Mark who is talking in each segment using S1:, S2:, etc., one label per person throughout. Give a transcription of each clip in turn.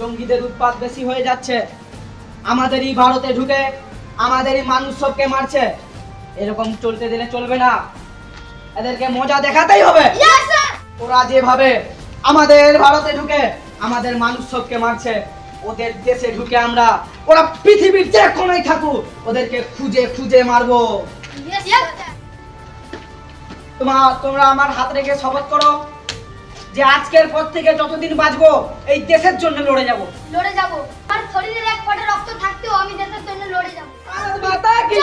S1: জঙ্গিদের উৎপাত বেশি হয়ে যাচ্ছে। আমাদেরই ভারতে ঢুকে আমাদেরই মানুষ সবকে মারছে। এরকম চলতে দিলে চলবে না। এদেরকে মজা দেখাতেই হবে। ওরা যেভাবে আমাদের ভারতে ঢুকে আমাদের মানুষ সবকে মারছে। ওদের দেশে ঢুকে আমরা ওরা পৃথিবীর যে কোনায় থাকুক ওদেরকে খুঁজে খুঁজে মারবো। তোমার তোমরা আমার হাত রেখে শপথ করো। যে আজকের পর থেকে যতদিন বাঁচবো এই দেশের জন্য লড়ে যাব।
S2: লড়ে যাব। আর শরীরের এক ফোঁটা রক্ত থাকতেও আমি দেশের জন্য লড়ে যাব।
S1: ভারত মাতা কি?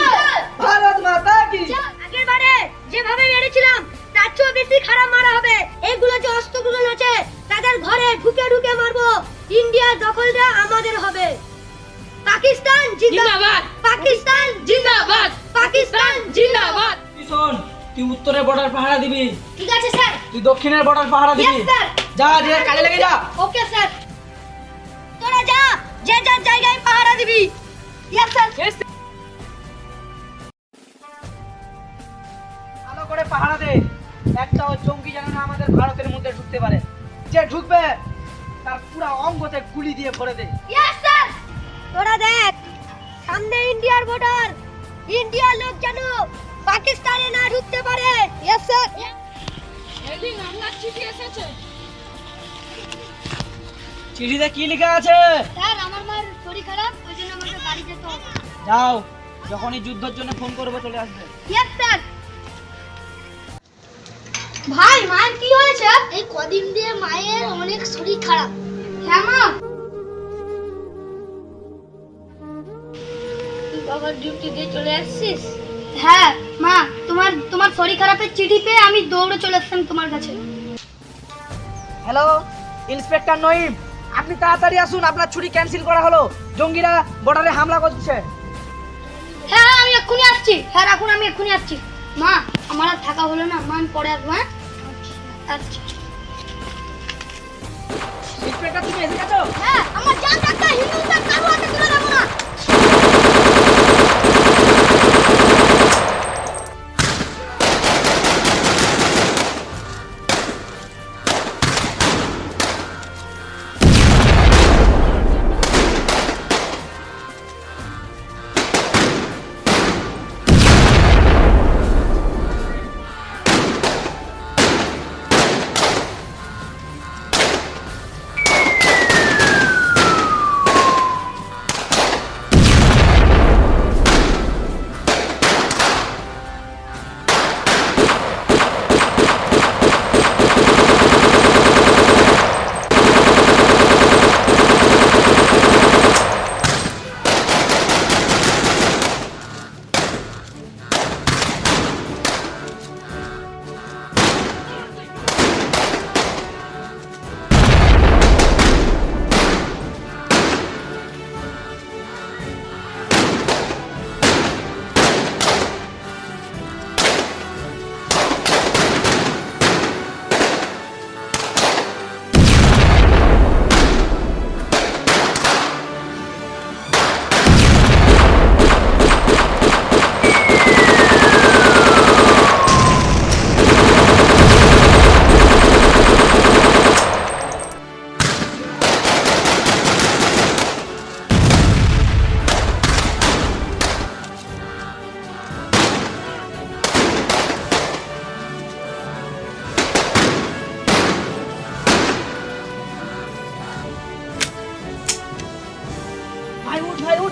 S1: ভারত মাতা কি?
S2: আগের বারে যেভাবে মেরেছিলাম তার চেয়েও বেশি খারাপ মারা হবে। এইগুলো যে অস্ত্রগুলো আছে তাদের ঘরে ঢুকে ঢুকে মারবো। ইন্ডিয়ার দখলটা আমাদের হবে। পাকিস্তান জিন্দাবাদ। পাকিস্তান জিন্দাবাদ। পাকিস্তান জিন্দাবাদ।
S1: শোন তুই উত্তরে বর্ডার পাহারা দিবি।
S2: ঠিক আছে স্যার।
S1: তুই দক্ষিণের বর্ডার পাহারা দিবি। যা যে কাজে লেগে যা।
S2: ওকে স্যার তোরা যা যে যার জায়গায় পাহারা দিবি। ইয়েস স্যার
S1: ভালো করে পাহারা দে। একটাও জঙ্গি যেন না আমাদের ভারতের মধ্যে ঢুকতে পারে। যে ঢুকবে তার পুরো অঙ্গতে গুলি দিয়ে ভরে দে।
S2: ইয়েস স্যার তোরা দেখ সামনে ইন্ডিয়ার বর্ডার ইন্ডিয়ার লোক যেন পাকিস্তানে না ঢুকতে পারে। ইয়েস স্যার
S1: চিঠিতে কি লেখা আছে?
S2: স্যার আমার মার শরীর খারাপ ওই জন্য আমাকে বাড়ি যেতে হবে।
S1: যাও যখনই যুদ্ধের জন্য ফোন করব চলে আসবে।
S2: ইয়েস স্যার ভাই মায়ের কি হয়েছে? এই কদিন দিয়ে মায়ের অনেক শরীর খারাপ। হ্যাঁ মা? বাবা ডিউটি দিয়ে চলে আসছিস? হ্যাঁ। শরীর খারাপের চিঠি পেয়ে আমি দৌড়ে চলে আসলাম তোমার কাছে।
S1: হ্যালো ইন্সপেক্টর নঈম আপনি তাড়াতাড়ি আসুন আপনার ছুটি ক্যান্সেল করা হলো। জঙ্গিরা বর্ডারে হামলা করছে।
S2: হ্যাঁ হ্যাঁ, আমি এক্ষুনি আসছি। হ্যাঁ রাখুন আমি এক্ষুনি আসছি। মা আমার আর থাকা হলো না। মা আমি পরে আসব হ্যাঁ? আচ্ছা
S1: ইন্সপেক্টর তুমি এসে গেছো
S2: হ্যাঁ আমার জান ডাক্তার হিন্দুস্তান কারও হাতে তুলে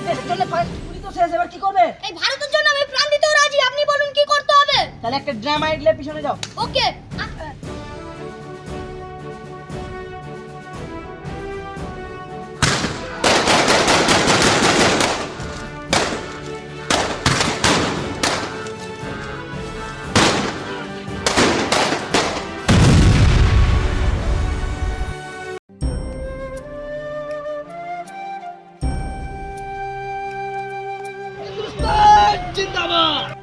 S1: দেশের জন্য ছুটি তো শেষ এবার কি করবে?
S2: এই ভারতের জন্য আমি প্রাণ দিতেও রাজি আপনি বলুন কি করতে হবে?
S1: তাহলে একটা ড্রামা আইডলে পিছনে যাও।
S2: ওকে
S1: জিন্দাবাদ